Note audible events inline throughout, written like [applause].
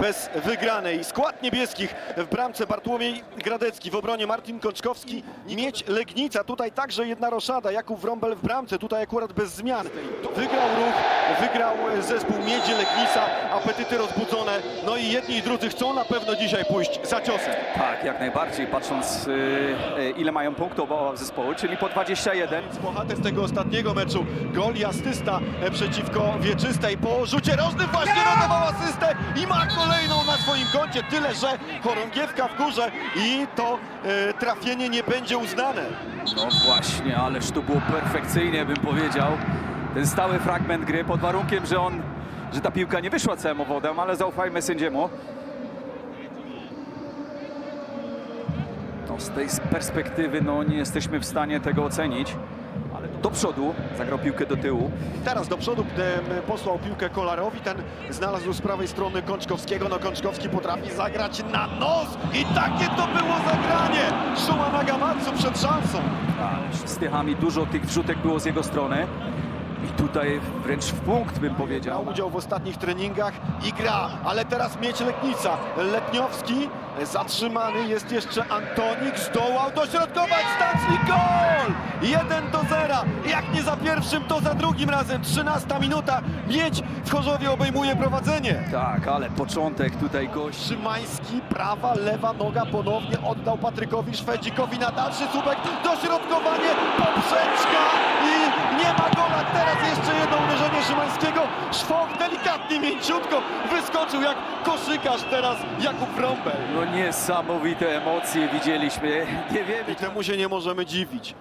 bez wygranej. Skład niebieskich w bramce Bartłomiej Gradecki, w obronie Martin Koczkowski, Mieć Legnica, tutaj także jedna roszada, Jakub Wrąbel w bramce, tutaj akurat bez zmian. Wygrał ruch, wygrał zespół Miedzi Legnica, apetyty rozbudzone, no i jedni i drudzy chcą na pewno dzisiaj pójść za ciosem. Tak, jak najbardziej, patrząc y, y, ile mają punktów oba zespoły, czyli po 21. Bohater z tego ostatniego meczu, gol i asysta e, przeciwko Wieczystej po rzucie rożnym właśnie notował asystę i ma kolejną na swoim koncie, tyle że chorągiewka w górze i to e, trafienie nie będzie uznane. No właśnie, ależ to było perfekcyjnie, bym powiedział. Ten stały fragment gry, pod warunkiem, że on, że ta piłka nie wyszła całym owodem, ale zaufajmy sędziemu. No, z tej perspektywy no, nie jesteśmy w stanie tego ocenić. Do przodu zagrał piłkę do tyłu. Teraz do przodu posłał piłkę Kolarowi, ten znalazł z prawej strony Kączkowskiego, no Kączkowski potrafi zagrać na nos i takie to było zagranie! Szuma Nagamatsu przed szansą. Ależ z Tychami dużo tych wrzutek było z jego strony. I tutaj wręcz w punkt bym powiedział. Brał udział w ostatnich treningach i gra, ale teraz mieć Letnica. Letniowski zatrzymany, jest jeszcze Antonik, zdołał dośrodkować Stancli, gol! 1 do 0, jak nie za pierwszym, to za drugim razem, 13 minuta, Miedź w Chorzowie obejmuje prowadzenie. Tak, ale początek tutaj gość. Szymański, prawa, lewa noga ponownie oddał Patrykowi Szwedzikowi na dalszy słupek, dośrodkowanie, poprzeczka i nie ma gola. Teraz jeszcze jedno uderzenie Szymańskiego, Szwoch delikatnie, mięciutko wyskoczył jak koszykarz teraz Jakub Wrąbel. No niesamowite emocje widzieliśmy. Nie wiemy, I temu się nie możemy dziwić.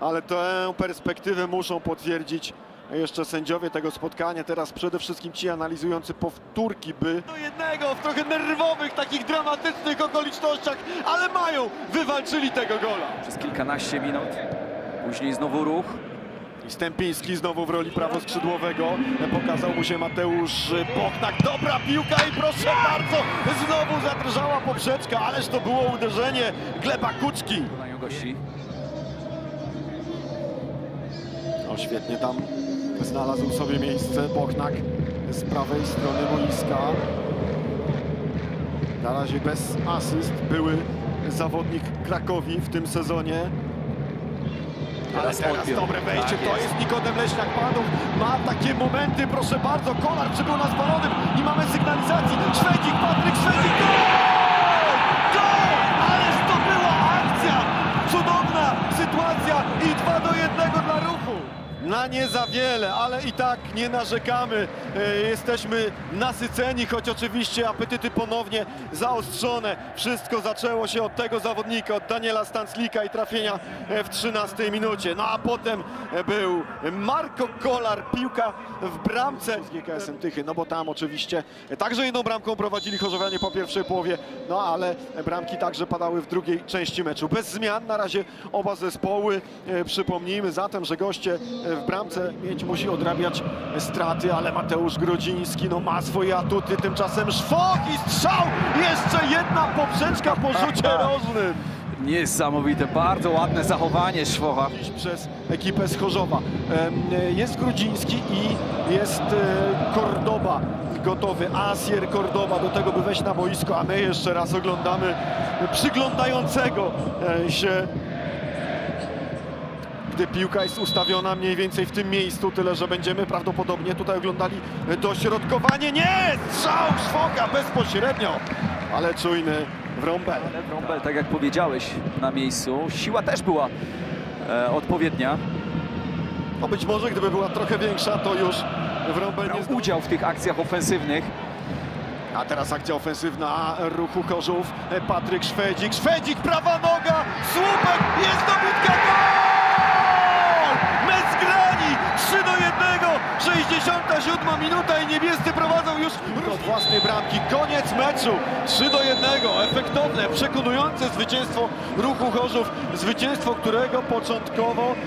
Ale tę perspektywę muszą potwierdzić jeszcze sędziowie tego spotkania. Teraz przede wszystkim ci analizujący powtórki, by... Do jednego w trochę nerwowych, takich dramatycznych okolicznościach, ale mają, wywalczyli tego gola. przez kilkanaście minut. Później znowu ruch. I Stępiński znowu w roli prawoskrzydłowego. Pokazał mu się Mateusz Bochnak. Dobra piłka i proszę bardzo, znowu zadrżała poprzeczka, ależ to było uderzenie Gleba Kuczki. Gości. O, świetnie tam znalazł sobie miejsce Bochnak z prawej strony boiska. Na razie bez asyst były zawodnik Krakowi w tym sezonie. Ale Teraz odbiór. dobre wejście, Tak to jest. jest Nikodem Leśniak-Padów. Ma takie momenty, proszę bardzo, Kolar przybył na spalonym i mamy sygnalizacji. Szwedzik, Patryk Szwedzik, gol! Gol! Ależ to była akcja! Cudowna sytuacja i 2 do 1 dla ruchu. Na nie za wiele, ale i tak nie narzekamy. E, Jesteśmy nasyceni, choć oczywiście apetyty ponownie zaostrzone. Wszystko zaczęło się od tego zawodnika, od Daniela Stanclika i trafienia e, w 13 minucie. No a potem e, był Marko Kolar, piłka w bramce z GKS-em Tychy, no bo tam oczywiście także jedną bramką prowadzili Chorzowianie po pierwszej połowie, no ale bramki także padały w drugiej części meczu. Bez zmian na razie oba zespoły. Przypomnijmy zatem, że goście w bramce mieć musi odrabiać straty, ale Mateusz Grodziński no ma swoje atuty, tymczasem szwok i strzał! Jeszcze jedna poprzeczka po rzucie [laughs] rożnym. Niesamowite, bardzo ładne zachowanie Szwocha. przez ekipę z Chorzowa. Jest Grudziński i jest e, Kordoba gotowy. Asier Kordoba do tego, by wejść na boisko, a my jeszcze raz oglądamy przyglądającego e, się gdy piłka jest ustawiona mniej więcej w tym miejscu, tyle że będziemy prawdopodobnie tutaj oglądali dośrodkowanie. Nie! Strzał Szwoka bezpośrednio, ale czujny Wrąbel. Ale Wrąbel, tak jak powiedziałeś, na miejscu. Siła też była e, odpowiednia. No być może gdyby była trochę większa, to już Wrąbel nie Brał zdążył. udział w tych akcjach ofensywnych. A teraz akcja ofensywna ruchu Korzów. Patryk Szwedzik. Szwedzik, prawa noga. Słupek, jest dobitka. Gol! Mecz grani. 3 do 1. 67 minuta i niebiescy od własnej bramki. Koniec meczu. 3 do 1. Efektowne, przekonujące zwycięstwo ruchu Chorzów. Zwycięstwo, którego początkowo